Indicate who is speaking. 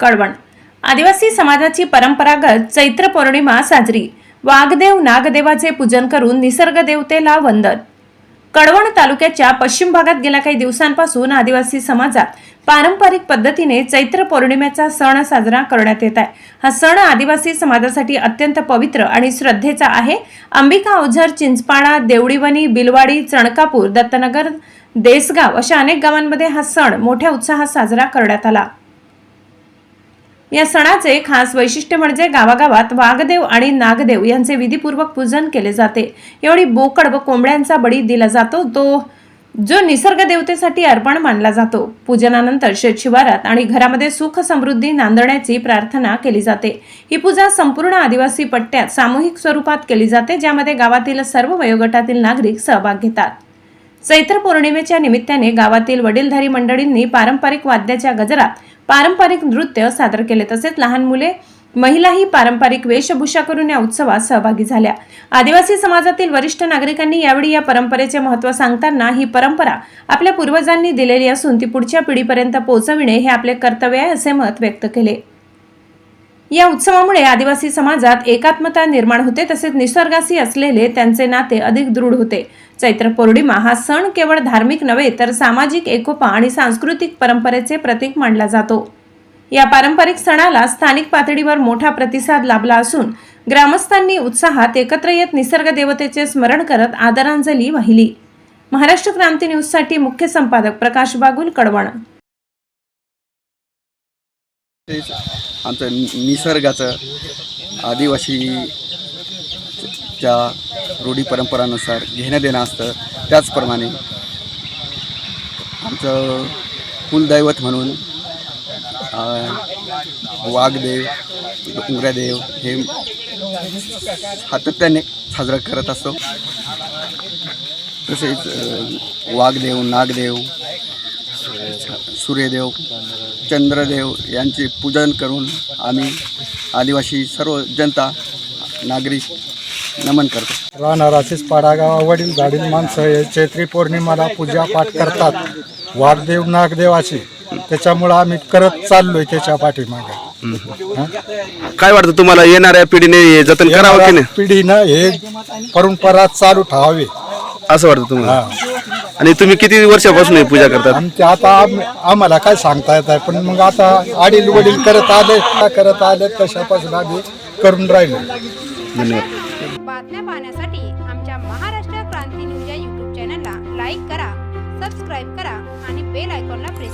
Speaker 1: कळवण. आदिवासी समाजाची परंपरागत चैत्र पौर्णिमा साजरी. वाघदेव नागदेवाचे पूजन करून निसर्ग देवतेला वंदन. कळवण तालुक्याच्या पश्चिम भागात गेल्या काही दिवसांपासून आदिवासी समाजात पारंपरिक पद्धतीने चैत्र पौर्णिमेचा सण साजरा करण्यात येत आहे. हा सण आदिवासी समाजासाठी अत्यंत पवित्र आणि श्रद्धेचा आहे. अंबिका ओझर चिंचपाडा देवडीवनी बिलवाडी चणकापूर दत्तनगर देसगाव अशा अनेक गावांमध्ये हा सण मोठ्या उत्साहात साजरा करण्यात आला. या सणाचे खास वैशिष्ट्य म्हणजे गावागावात वाघदेव आणि नागदेव यांचे विधीपूर्वक पूजन केले जाते. एवढी बोकड व कोंबड्यांचा बळी दिला जातो. तो जो निसर्ग देवतेसाठी अर्पण मानला जातो. पूजनानंतर शेतशिवारात आणि घरामध्ये सुख समृद्धी नांदण्याची प्रार्थना केली जाते. ही पूजा संपूर्ण आदिवासी पट्ट्यात सामूहिक स्वरूपात केली जाते ज्यामध्ये गावातील सर्व वयोगटातील नागरिक सहभाग घेतात. चैत्र पौर्णिमेच्या निमित्ताने गावातील वडीलधारी मंडळींनी पारंपरिक वाद्याच्या गजरात पारंपरिक नृत्य सादर केले. तसेच लहान मुले महिलाही पारंपरिक वेशभूषा करून या उत्सवात सहभागी झाल्या. आदिवासी समाजातील वरिष्ठ नागरिकांनी यावेळी या परंपरेचे महत्त्व सांगताना ही परंपरा आपल्या पूर्वजांनी दिलेली असून ती पुढच्या पिढीपर्यंत पोहोचविणे हे आपले कर्तव्य आहे असे मत व्यक्त केले. या उत्सवामुळे आदिवासी समाजात एकात्मता निर्माण होते तसेच निसर्गाशी असलेले त्यांचे नाते अधिक दृढ होते. चैत्र पौर्णिमा हा सण केवळ धार्मिक नव्हे तर सामाजिक एकोपा आणि सांस्कृतिक परंपरेचे प्रतीक मानला जातो. या पारंपरिक सणाला स्थानिक पातळीवर मोठा प्रतिसाद लाभला असून ग्रामस्थांनी उत्साहात एकत्र येत निसर्ग देवतेचे स्मरण करत आदरांजली वाहिली. महाराष्ट्र क्रांती न्यूजसाठी मुख्य संपादक प्रकाश बागुल कडवण.
Speaker 2: आमचं नि- निसर्गाचं आदिवासी च्या रूढी परंपरानुसार घेणं देणं असतं. त्याचप्रमाणे आमचं कुलदैवत म्हणून वाघदेव डोंगरादेव हे सातत्याने साजरा करत असतो. तसेच वाघदेव नागदेव सूर्यदेव चंद्रदेव यांचे पूजन करून आम्ही आदिवासी सर्व जनता नागरिक नमन करतो.
Speaker 3: राहणाराचीच पाडागाव वडील गाडील माणसं हे चैत्री पौर्णिमाला पूजा पाठ करतात. वाघदेव नागदेवाची. त्याच्यामुळं आम्ही करत चाललोय त्याच्या पाठीमागे?
Speaker 4: काय वाटतं तुम्हाला येणाऱ्या पिढीने हे जतन करावं की
Speaker 3: येणाऱ्या पिढीनं हे परंपरा चालू ठेवावी.
Speaker 4: नाही असं वाटतं तुम्हाला. आणि तुम्ही किती वर्षापासून हे पूजा करतात?
Speaker 3: ते आता आम- आम्हाला काय सांगता येत आहे पण मग आता आडील वडील करत आले का करत आले तशापासून आम्ही करून राहिलो.
Speaker 4: धन्यवाद.
Speaker 5: बातम्या पाहण्यासाठी आमच्या महाराष्ट्र क्रांती न्यूज या यूट्यूब चॅनलला लाईक करा सबस्क्राईब करा आणि बेल आयकॉनला प्रेस